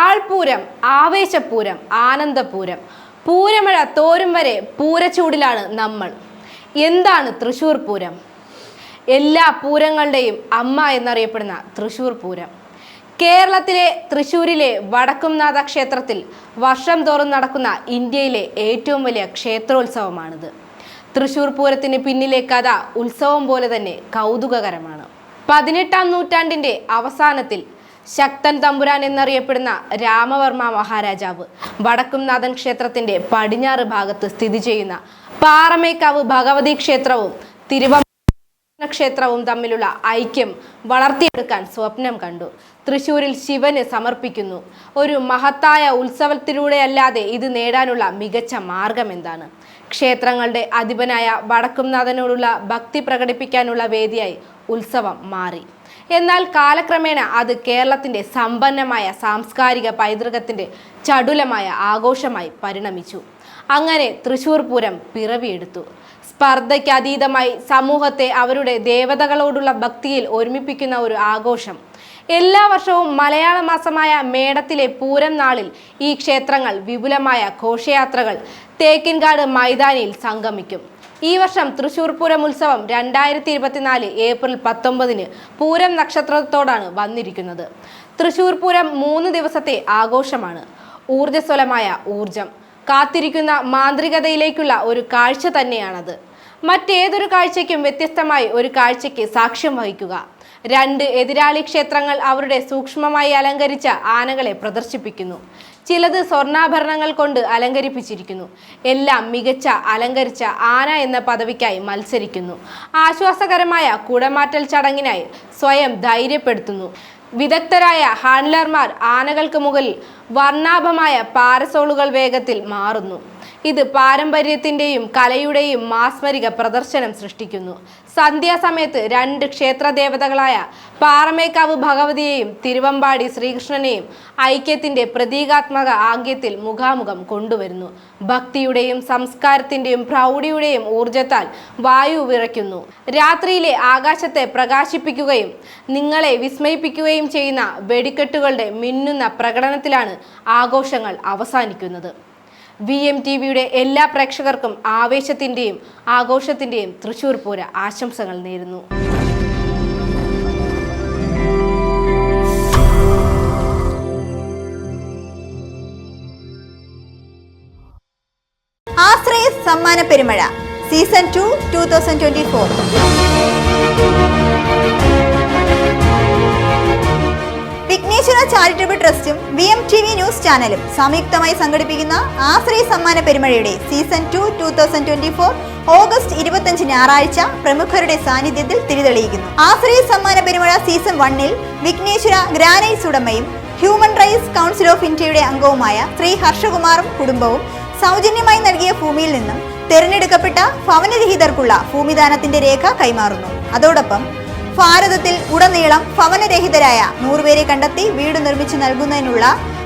ആൾപൂരം ആവേശപൂരം ആനന്ദപൂരം. പൂരമഴ തോരും വരെ പൂരച്ചൂടിലാണ് നമ്മൾ. എന്താണ് തൃശൂർ പൂരം? എല്ലാ പൂരങ്ങളുടെയും അമ്മ എന്നറിയപ്പെടുന്ന തൃശൂർ പൂരം. കേരളത്തിലെ തൃശൂരിലെ വടക്കുംനാഥ ക്ഷേത്രത്തിൽ വർഷം തോറും നടക്കുന്ന ഇന്ത്യയിലെ ഏറ്റവും വലിയ ക്ഷേത്രോത്സവമാണിത്. തൃശൂർ പൂരത്തിന് പിന്നിലെ കഥ ഉത്സവം പോലെ തന്നെ കൗതുകകരമാണ്. പതിനെട്ടാം നൂറ്റാണ്ടിന്റെ അവസാനത്തിൽ ശക്തൻ തമ്പുരാൻ എന്നറിയപ്പെടുന്ന രാമവർമ്മ മഹാരാജാവ് വടക്കുംനാഥൻ ക്ഷേത്രത്തിന്റെ പടിഞ്ഞാറ് ഭാഗത്ത് സ്ഥിതി ചെയ്യുന്ന പാറമേക്കാവ് ഭഗവതി ക്ഷേത്രവും തിരുവ ക്ഷേത്രവും തമ്മിലുള്ള ഐക്യം വളർത്തിയെടുക്കാൻ സ്വപ്നം കണ്ടു. തൃശൂരിൽ ശിവന് സമർപ്പിക്കുന്നു. ഒരു മഹത്തായ ഉത്സവത്തിലൂടെയല്ലാതെ ഇത് നേടാനുള്ള മികച്ച മാർഗം എന്താണ്? ക്ഷേത്രങ്ങളുടെ അധിപനായ വടക്കുംനാഥനോടുള്ള ഭക്തി പ്രകടിപ്പിക്കാനുള്ള വേദിയായി ഉത്സവം മാറി. എന്നാൽ കാലക്രമേണ അത് കേരളത്തിന്റെ സമ്പന്നമായ സാംസ്കാരിക പൈതൃകത്തിന്റെ ചടുലമായ ആഘോഷമായി പരിണമിച്ചു. അങ്ങനെ തൃശൂർ പൂരം പിറവിയെടുത്തു. സ്പർദ്ധയ്ക്ക് അതീതമായി സമൂഹത്തെ അവരുടെ ദേവതകളോടുള്ള ഭക്തിയിൽ ഒരുമിപ്പിക്കുന്ന ഒരു ആഘോഷം. എല്ലാ വർഷവും മലയാള മാസമായ മേടത്തിലെ പൂരം നാളിൽ ഈ ക്ഷേത്രങ്ങൾ വിപുലമായ ഘോഷയാത്രകൾ തേക്കിൻകാട് മൈതാനിയിൽ സംഗമിക്കും. ഈ വർഷം തൃശൂർ പൂരം ഉത്സവം രണ്ടായിരത്തി ഇരുപത്തിനാല് ഏപ്രിൽ പത്തൊമ്പതിന് പൂരം നക്ഷത്രത്തോടാണ് വന്നിരിക്കുന്നത്. തൃശൂർ പൂരം മൂന്ന് ദിവസത്തെ ആഘോഷമാണ്. ഊർജസ്വലമായ ഊർജം കാത്തിരിക്കുന്ന മാന്ത്രികതയിലേക്കുള്ള ഒരു കാഴ്ച തന്നെയാണത്. മറ്റേതൊരു കാഴ്ചയ്ക്കും വ്യത്യസ്തമായി ഒരു കാഴ്ചയ്ക്ക് സാക്ഷ്യം വഹിക്കുക. രണ്ട് എതിരാളി ക്ഷേത്രങ്ങൾ അവരുടെ സൂക്ഷ്മമായി അലങ്കരിച്ച ആനകളെ പ്രദർശിപ്പിക്കുന്നു. ചിലത് സ്വർണാഭരണങ്ങൾ കൊണ്ട് അലങ്കരിപ്പിച്ചിരിക്കുന്നു. എല്ലാം മികച്ച അലങ്കരിച്ച ആന എന്ന പദവിക്കായി മത്സരിക്കുന്നു. ആശ്വാസകരമായ കുടമാറ്റൽ ചടങ്ങിനായി സ്വയം ധൈര്യപ്പെടുത്തുന്നു. വിദഗ്ധരായ ഹാൻഡ്ലർമാർ ആനകൾക്ക് മുകളിൽ വർണാഭമായ പാരസോളുകൾ വേഗത്തിൽ മാറുന്നു. ഇത് പാരമ്പര്യത്തിന്റെയും കലയുടെയും മാസ്മരിക പ്രദർശനം സൃഷ്ടിക്കുന്നു. സന്ധ്യാസമയത്ത് രണ്ട് ക്ഷേത്രദേവതകളായ പാറമേക്കാവ് ഭഗവതിയെയും തിരുവമ്പാടി ശ്രീകൃഷ്ണനെയും ഐക്യത്തിന്റെ പ്രതീകാത്മക ആംഗ്യത്തിൽ മുഖാമുഖം കൊണ്ടുവരുന്നു. ഭക്തിയുടെയും സംസ്കാരത്തിന്റെയും പ്രൗഢിയുടെയും ഊർജത്താൽ വായു വിറയ്ക്കുന്നു. രാത്രിയിലെ ആകാശത്തെ പ്രകാശിപ്പിക്കുകയും നിങ്ങളെ വിസ്മയിപ്പിക്കുകയും ചെയ്യുന്ന വെടിക്കെട്ടുകളുടെ മിന്നുന്ന പ്രകടനത്തിലാണ് ആഘോഷങ്ങൾ അവസാനിക്കുന്നത്. വി എം ടി വിയുടെ എല്ലാ പ്രേക്ഷകർക്കും ആവേശത്തിന്റെയും ആഘോഷത്തിന്റെയും തൃശൂർ പൂര ആശംസകൾ നേരുന്നു. സമ്മാന പെരുമഴ. Season two two thousand twenty four ചാനലും സംയുക്തമായി സംഘടിപ്പിക്കുന്ന ആശ്രയ സമ്മാന പെരുമഴയുടെ season two two thousand twenty four August ഇരുപത്തഞ്ച് ഞായറാഴ്ച പ്രമുഖരുടെ സാന്നിധ്യത്തിൽ തിരിതെളിയിക്കുന്നു. ആശ്രയ സമ്മാന പെരുമഴ സീസൺ വണ്ണിൽ വിഘ്നേശ്വര ഗ്രാനൈറ്റ്സ് ഉടമയും ഹ്യൂമൻ റൈറ്റ്സ് കൗൺസിൽ ഓഫ് ഇന്ത്യയുടെ അംഗവുമായ ശ്രീ ഹർഷകുമാറും കുടുംബവും സൗജന്യമായി നൽകിയ ഭൂമിയിൽ നിന്നും തിരഞ്ഞെടുക്കപ്പെട്ട ഭവനരഹിതർക്കുള്ള ഭൂമിദാനത്തിന്റെ രേഖ കൈമാറുന്നു. അതോടൊപ്പം ഭാരതത്തിൽ ഉടനീളം ഭവനരഹിതരായ നൂറുപേരെ കണ്ടെത്തി വീട് നിർമ്മിച്ചു നൽകുന്നതിനുള്ള